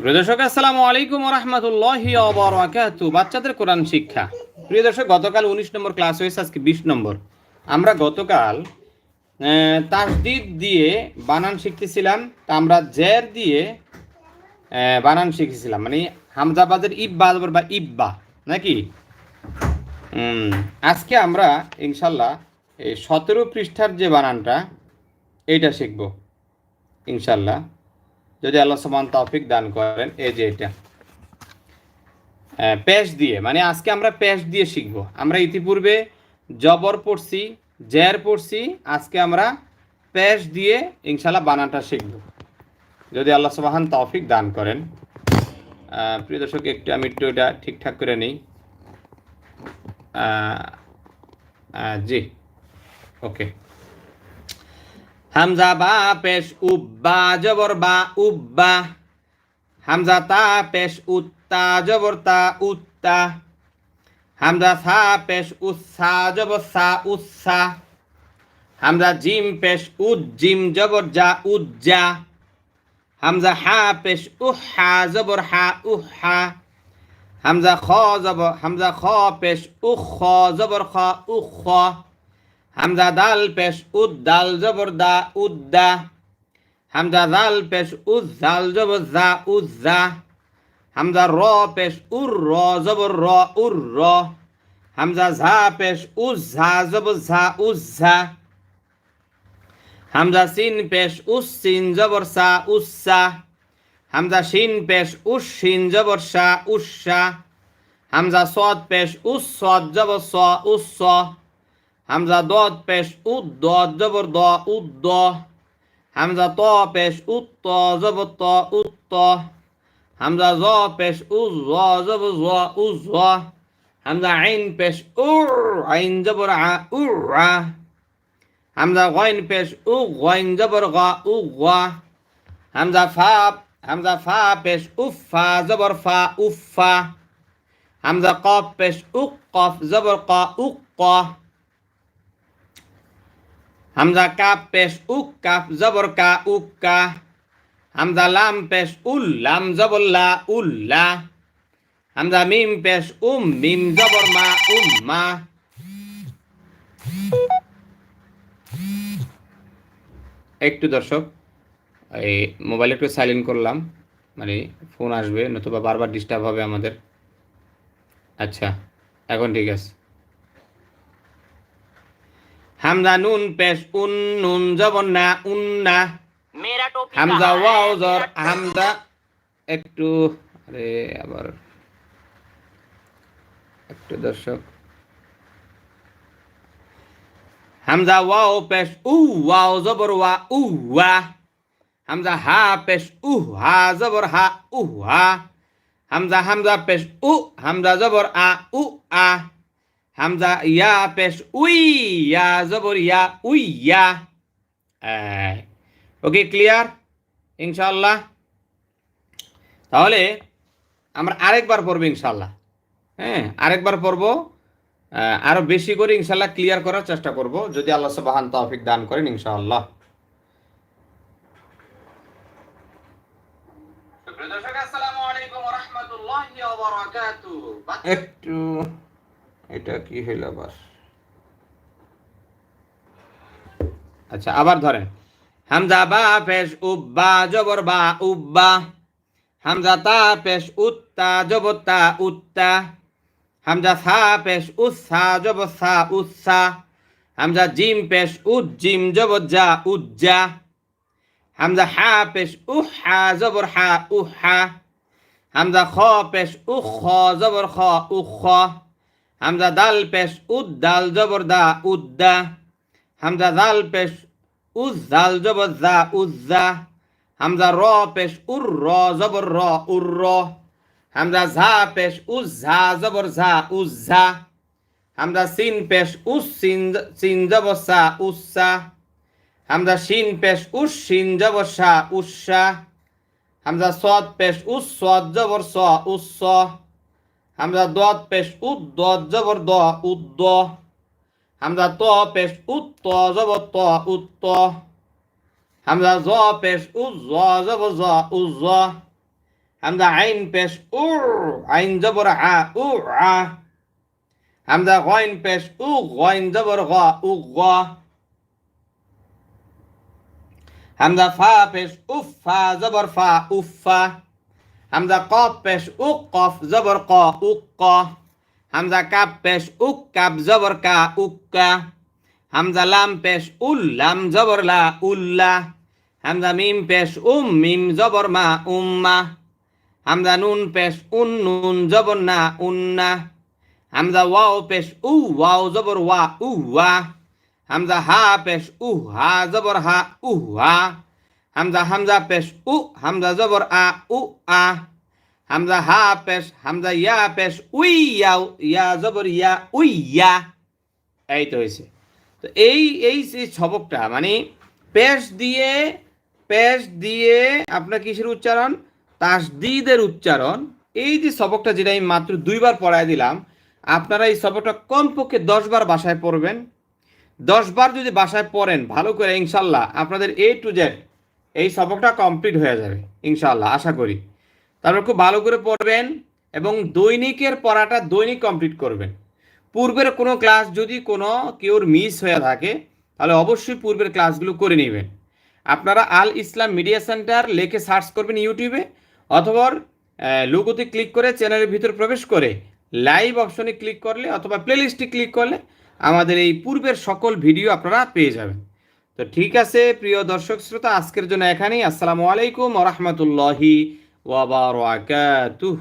প্রিয় দর্শক, আসসালামু আলাইকুম রহমতুল্লাহি বারাকাতু বাচ্চাদের কোরআন শিক্ষা। প্রিয় দর্শক, গতকাল উনিশ নম্বর ক্লাস হয়েছে, আজকে বিশ নম্বর। আমরা গতকাল তাসদিদ দিয়ে বানান শিখতেছিলাম তা আমরা জের দিয়ে বানান শিখেছিলাম। মানে হামজাবাদের ইব্বা বা ইব্বা, নাকি? আজকে আমরা ইনশাল্লাহ এই সতেরো পৃষ্ঠার যে বানানটা, এইটা শিখব, ইনশাল্লাহ। যদি আল্লাহ সমান তৌফিক দান করেন, এই যে এটা। পেশ দিয়ে মানে আজকে আমরা পেশ দিয়ে শিখব। আমরা ইতিপূর্বে জবর পড়ছি জের পড়ছি, আজকে আমরা পেশ দিয়ে ইনশাল্লাহ বানানটা শিখব। যদি আল্লাহ সবাহান তৌফিক দান করেন। প্রিয় দর্শক, একটু আমি একটু এটা ঠিকঠাক করে নিই। জি, ওকে। হামজা বা পেশ উব্বা, জবর বা উব্বা। হামজা তা, পেশ উত্তা, জবর তা, উত্তা। হামজা সা, পেশ উৎসা, জবর সা, উৎসা। হামজা জিম, পেশ উজ্জিম, জবর যা উজ্জা। হামজা হা, পেশ উহা, জবর হা, উহা। হামজা খ জবর হামজা খ, পেশ উখ, জবর খ, উখ। হামজা দাল পেশ উদ দাল জবর দা উদ্দা হামজা দাল পেশ উজ জাল জবর উজ্জা হামজা র পেশ উর র জবর র উর র। হামজা ঝা পেশ উজ ঝা জবর ঝা উজ্জা হামজা সিন পেশ উস সিন জবর সা উসা হামজা শিন পেশ উস শিন জবর সা উসা হামজা সদ পেশ উস সদ জবর স উস হামজা দদ পেশ উদ দদ জবর দ উদ দ হামজা ত পেশ উত ত জবর ত উত ত হামজা জ পেশ উজ জ জবর জ উজ জ হামজা আইন পেশ উর আইন জবর আ উর আ হামজা গইন পেশ উ গইন জবর গ উ গ হামজা ফা হামজা ফা পেশ উফা জবর ফা উফা হামজা কফ পেশ উক কফ জবর ক উক ক হামজা কাপ পেশ উক কাপ জবর কা উক কা হামজা লাম পেশ উল লাম জবর লা উল্লা হামজা মিম পেশ উম মিম জবর মা উম্মা একটু দর্শক, এই মোবাইল একটু সাইলেন্ট করলাম মানে ফোন আসবে, নতুবা বারবার ডিস্টার্ব হবে আমাদের। আচ্ছা এখন ঠিক আছে। হামজা নুন পেশ উন নুন জবর না উন না হামজা ওয়াও জর হামজা একটু আরে আবার একটু দর্শক হামজা ওয়াও পেশ উ ওয়াও জবর ওয়া উ ওয়া হামজা হা পেশ উ হা জবর হা উ হা হামজা হামজা পেশ উ হামজা জবর আ উ আ হামজা ইয়া পেশ উই ইয়া জবর yeah we yeah okay clear ইনশাল্লাহ তাহলে আমরা আরেকবার পড়ব ইনশাল্লাহ হ্যাঁ আরেকবার পড়ব আহ, আরও বেশি করে ইনশাল্লাহ ক্লিয়ার করার চেষ্টা করব যদি আল্লাহ সুবহান তৌফিক দান করেন ইনশাআল্লাহ একটু এটা কি হইল আবার? আচ্ছা আবার ধরেন। হামজা বা পেশ উব্বা, জবর বা উব্বা। হামজা তা পেশ উত্তা, জবর তা উত্তা। হামজা সা পেশ উৎসা, জবর সা উৎসা। হামজা জিম পেশ উজ্জিম, জবর যা উজ্জা। হামজা হা পেশ উহা, জবর হা উহা। হামজা খ পেশ উখ, জবর খ উখ। হামজা দাল পেশ উদ্দাল জবর দা উদ্দা হামজা দাল পেশ উজ জাল জবর জা উজ্জা হামজা র পেশ উর র জবর র উর র। হামজা ঝা পেশ উজ ঝা জবর ঝা উজ্জা হামজা সিন পেশ উস সিন সিন জবর সা উসা হামজা শিন পেশ উস শিন জবর সা উসা হামজা সদ পেশ উস সদ জবর স উস হামজা দদ পেশ উদ দদ জবর দ। উদ্দ হামজা ত পেশ উত, ত জবর ত উত্ত হামজা জ পেশ উজ জ জবর জ উজ হামজা আইন পেশ উ আইন জবর আ উ আ। হামজা গইন পেশ উ, গইন জবর গ উ গ। হামজা ফা পেশ উফ, ফা জবর ফা উফা হামজা কফ পেশ উক কফ জবর ক উক ক হামজা কাপ পেশ উক কাপ জবর কা উক্কা হামজা লাম পেশ উল লাম জবর লা উল্লা হামজা মিম পেশ উম মিম জবর মা উম্মা হামজা নুন পেশ উন নুন জবর না উন্না হামজা ওয়াও পেশ উ ওয়াও জবর ওয়া উ ওয়া হামজা হা পেশ উ হা জবর হা উ হা হামজা হামজা পেশ উ হামজা জবর আ উ আ হামজা হা পেশ হামজা ইয়া পেশ উই ইয়া ইয়া জবর ইয়া উই ইয়া এই তো হয়েছে। তো এই এই যে ছবকটা মানে পেশ দিয়ে পেশ দিয়ে আপনার কিসের উচ্চারণ? তাসদিদের উচ্চারণ। এই যে সবকটা যেটা আমি মাত্র দুইবার পড়ায় দিলাম, আপনারা এই সবকটা কমপক্ষে দশবার বাসায় পড়বেন। দশবার যদি বাসায় পড়েন, ভালো করে, ইনশাল্লাহ, আপনাদের এ টু জেড এই সবকটা কমপ্লিট হয়ে যাবে ইনশাল্লাহ আশা করি। তারপর খুব ভালো করে পড়বেন এবং দৈনিকের পড়াটা দৈনিক কমপ্লিট করবেন। পূর্বের কোনো ক্লাস যদি কোনো কেউর মিস হয়ে থাকে, তাহলে অবশ্যই পূর্বের ক্লাসগুলো করে নেবেন। আপনারা আল ইসলাম মিডিয়া সেন্টার লেখে সার্চ করবেন ইউটিউবে, অথবা লোগোতে ক্লিক করে চ্যানেলের ভিতর প্রবেশ করে লাইভ অপশনে ক্লিক করলে অথবা প্লেলিস্টে ক্লিক করলে আমাদের এই পূর্বের সকল ভিডিও আপনারা পেয়ে যাবেন। তো ঠিক আছে প্রিয় দর্শক শ্রোতা আজকের জন্য এখানেই। আসসালামু আলাইকুম রহমতুল্লাহি ওয়াবারাকাতুহ